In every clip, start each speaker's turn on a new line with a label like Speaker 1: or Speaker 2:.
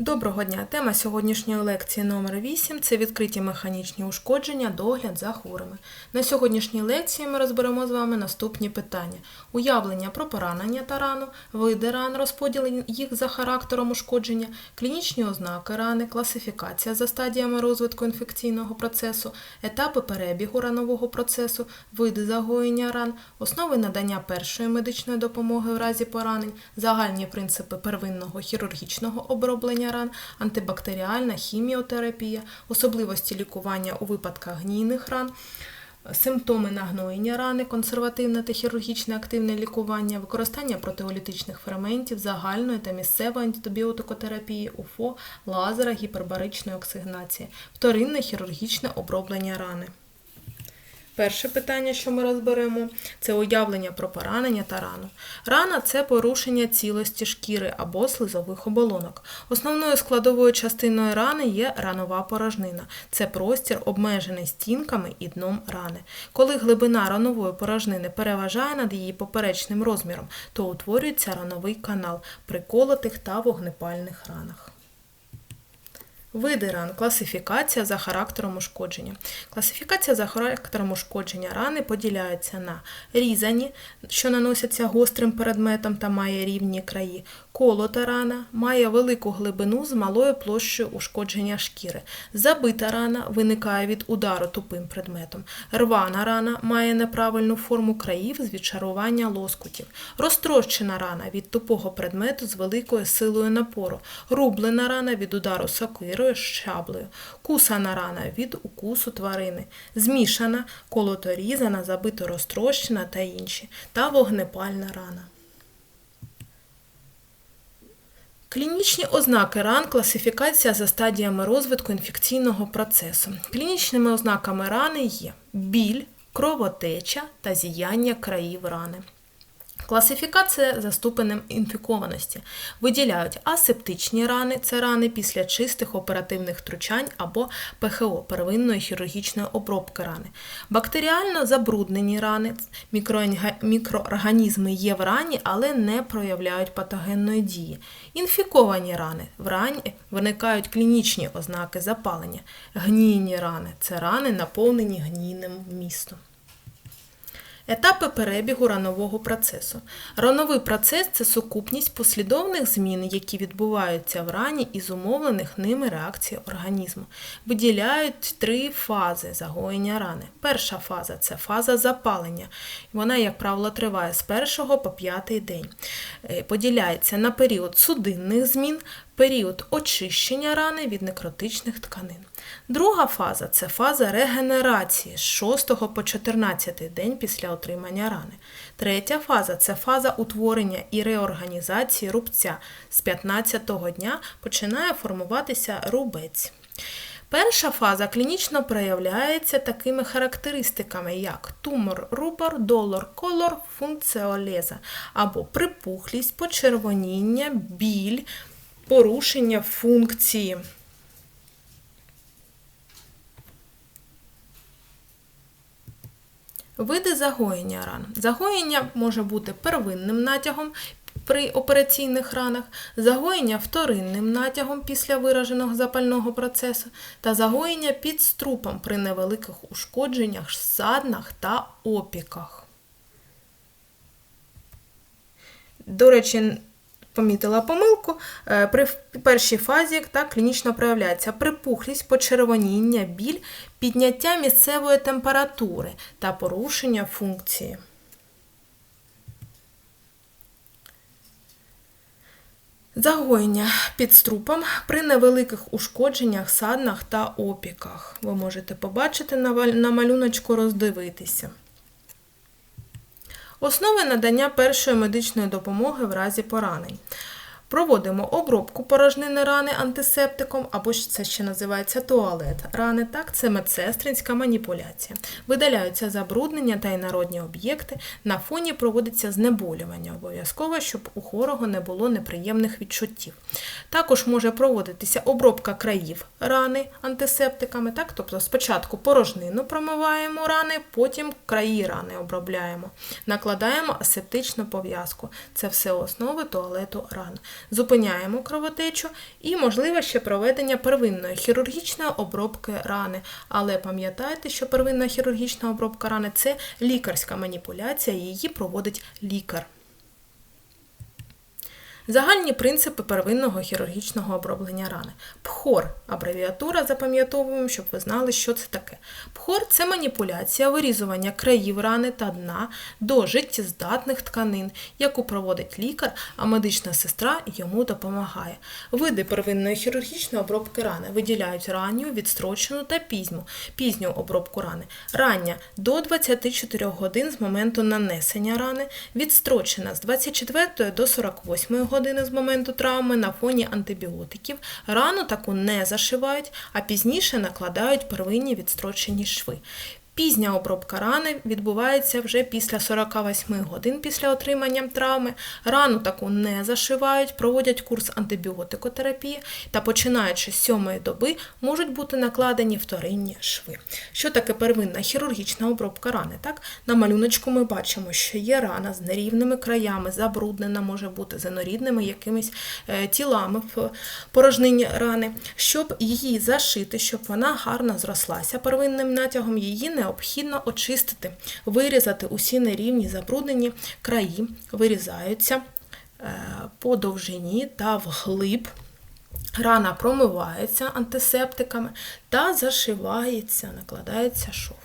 Speaker 1: Доброго дня! Тема сьогоднішньої лекції номер 8 це відкриті механічні ушкодження, догляд за хворими. На сьогоднішній лекції ми розберемо з вами наступні питання: уявлення про поранення та рану, види ран, розподіл їх за характером ушкодження, клінічні ознаки рани, класифікація за стадіями розвитку інфекційного процесу, етапи перебігу ранового процесу, види загоєння ран, основи надання першої медичної допомоги в разі поранень, загальні принципи первинного хірургічного оброблення ран, антибактеріальна хіміотерапія, особливості лікування у випадках гнійних ран. Симптоми нагноєння рани, консервативне та хірургічне активне лікування, використання протеолітичних ферментів, загальної та місцевої антибіотикотерапії, УФО, лазера, гіпербаричної оксигенації, вторинне хірургічне оброблення рани. Перше питання, що ми розберемо, це уявлення про поранення та рану. Рана це порушення цілості шкіри або слизових оболонок. Основною складовою частиною рани є ранова порожнина. Це простір, обмежений стінками і дном рани. Коли глибина ранової порожнини переважає над її поперечним розміром, то утворюється рановий канал при колотих та вогнепальних ранах. Види ран. Класифікація за характером ушкодження. Класифікація за характером ушкодження рани поділяється на різані, що наносяться гострим предметом та має рівні краї. Колота рана має велику глибину з малою площею ушкодження шкіри. Забита рана виникає від удару тупим предметом. Рвана рана має неправильну форму країв з відчарування лоскутів. Розтрощена рана від тупого предмету з великою силою напору. Рублена рана від удару сокирою щаблею. Кусана рана від укусу тварини. Змішана, колоторізана, забито розтрощена та інші. Та вогнепальна рана. Клінічні ознаки ран класифікація за стадіями розвитку інфекційного процесу. Клінічними ознаками рани є біль, кровотеча та зіяння країв рани. Класифікація за ступенем інфікованості. Виділяють асептичні рани це рани після чистих оперативних втручань або ПХО первинної хірургічної обробки рани. Бактеріально забруднені рани, мікроорганізми є в рані, але не проявляють патогенної дії. Інфіковані рани в рані виникають клінічні ознаки запалення. Гнійні рани це рани, наповнені гнійним вмістом. Етапи перебігу ранового процесу. Рановий процес це сукупність послідовних змін, які відбуваються в рані і зумовлених ними реакцій організму. Виділяють три фази загоєння рани. Перша фаза це фаза запалення. Вона, як правило, триває з першого по п'ятий день. Е, поділяється на період судинних змін, період очищення рани від некротичних тканин. Друга фаза це фаза регенерації з 6 по 14 день після отримання рани. Третя фаза це фаза утворення і реорганізації рубця. З 15-го дня починає формуватися рубець. Перша фаза клінічно проявляється такими характеристиками, як тумор, рубор, долор, колор, функціолеза або припухлість, почервоніння, біль, порушення функції. Види загоєння ран. Загоєння може бути первинним натягом при операційних ранах, загоєння вторинним натягом після вираженого запального процесу та загоєння під струпом при невеликих ушкодженнях, саднах та опіках. До речі, помітила помилку, е, при першій фазі так, клінічно проявляється припухлість, почервоніння, біль, підняття місцевої температури та порушення функції. Загоєння під струпом при невеликих ушкодженнях, саднах та опіках. Ви можете побачити на малюночку роздивитися. Основи надання першої медичної допомоги в разі поранень. Проводимо обробку порожнини рани антисептиком, або це ще називається туалет рани. Так, це медсестринська маніпуляція. Видаляються забруднення та інородні об'єкти. На фоні проводиться знеболювання обов'язково, щоб у хворого не було неприємних відчуттів. Також може проводитися обробка країв рани антисептиками. Так, Тобто спочатку порожнину промиваємо рани, потім краї рани обробляємо. Накладаємо асептичну пов'язку. Це все основи туалету ран. Зупиняємо кровотечу і можливе ще проведення первинної хірургічної обробки рани. Але пам'ятайте, що первинна хірургічна обробка рани це лікарська маніпуляція, її проводить лікар. Загальні принципи первинного хірургічного оброблення рани. ПХОР абревіатура, запам'ятовуємо, щоб ви знали, що це таке. ПХОР це маніпуляція вирізування країв рани та дна до життєздатних тканин, яку проводить лікар, а медична сестра йому допомагає. Види первинної хірургічної обробки рани виділяють ранню, відстрочену та пізню. Пізню обробку рани. Рання до 24 годин з моменту нанесення рани, відстрочена з 24 до 48 години з моменту травми на фоні антибіотиків. Рану таку не зашивають, а пізніше накладають первинні відстрочені шви. Пізня обробка рани відбувається вже після 48 годин після отримання травми. Рану таку не зашивають, проводять курс антибіотикотерапії та починаючи з сьомої доби можуть бути накладені вторинні шви. Що таке первинна хірургічна обробка рани? Так? На малюночку ми бачимо, що є рана з нерівними краями, забруднена може бути з інорідними якимись е, тілами в порожнині рани. Щоб її зашити, щоб вона гарно зрослася первинним натягом, її необхідно очистити, вирізати усі нерівні забруднені краї, вирізаються е, по довжині та вглиб. Рана промивається антисептиками та зашивається, накладається шов.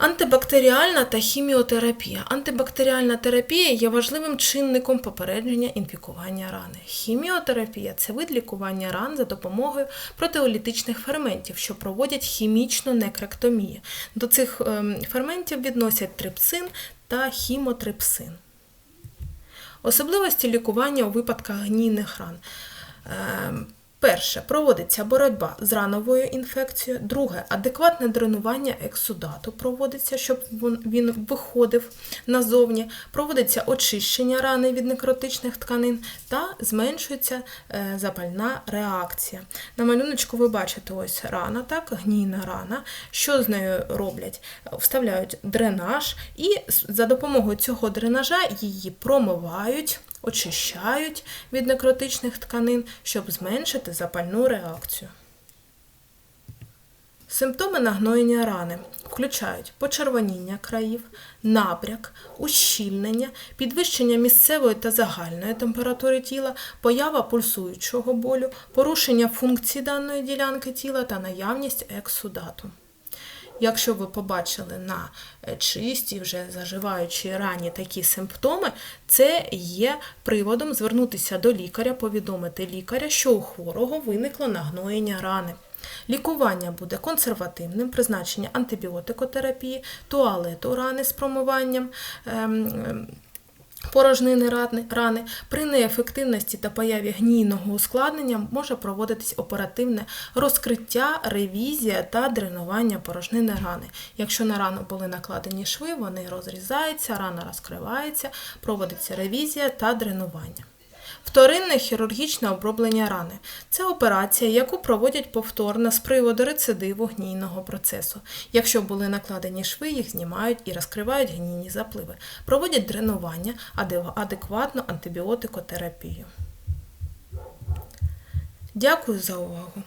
Speaker 1: Антибактеріальна та хіміотерапія. Антибактеріальна терапія є важливим чинником попередження інфікування рани. Хіміотерапія це вид лікування ран за допомогою протеолітичних ферментів, що проводять хімічну некректомію. До цих ем, ферментів відносять трипсин та хімотрипсин. Особливості лікування у випадках гнійних ран. Перше, проводиться боротьба з рановою інфекцією. Друге, адекватне дренування ексудату проводиться, щоб він виходив назовні. Проводиться очищення рани від некротичних тканин та зменшується е, запальна реакція. На малюночку ви бачите ось рана, так, гнійна рана. Що з нею роблять? Вставляють дренаж і за допомогою цього дренажа її промивають очищають від некротичних тканин, щоб зменшити запальну реакцію. Симптоми нагноєння рани включають почервоніння країв, набряк, ущільнення, підвищення місцевої та загальної температури тіла, поява пульсуючого болю, порушення функцій даної ділянки тіла та наявність ексудату. Якщо ви побачили на е, чистій, вже заживаючій рані такі симптоми, це є приводом звернутися до лікаря, повідомити лікаря, що у хворого виникло нагноєння рани. Лікування буде консервативним, призначення антибіотикотерапії, туалету рани з промиванням. Ем, ем, порожнини рани при неефективності та появі гнійного ускладнення може проводитись оперативне розкриття, ревізія та дренування порожнини рани. Якщо на рану були накладені шви, вони розрізаються, рана розкривається, проводиться ревізія та дренування. Вторинне хірургічне оброблення рани це операція, яку проводять повторно з приводу рецидиву гнійного процесу. Якщо були накладені шви, їх знімають і розкривають гнійні запливи. Проводять дренування, адекватну антибіотикотерапію. Дякую за увагу!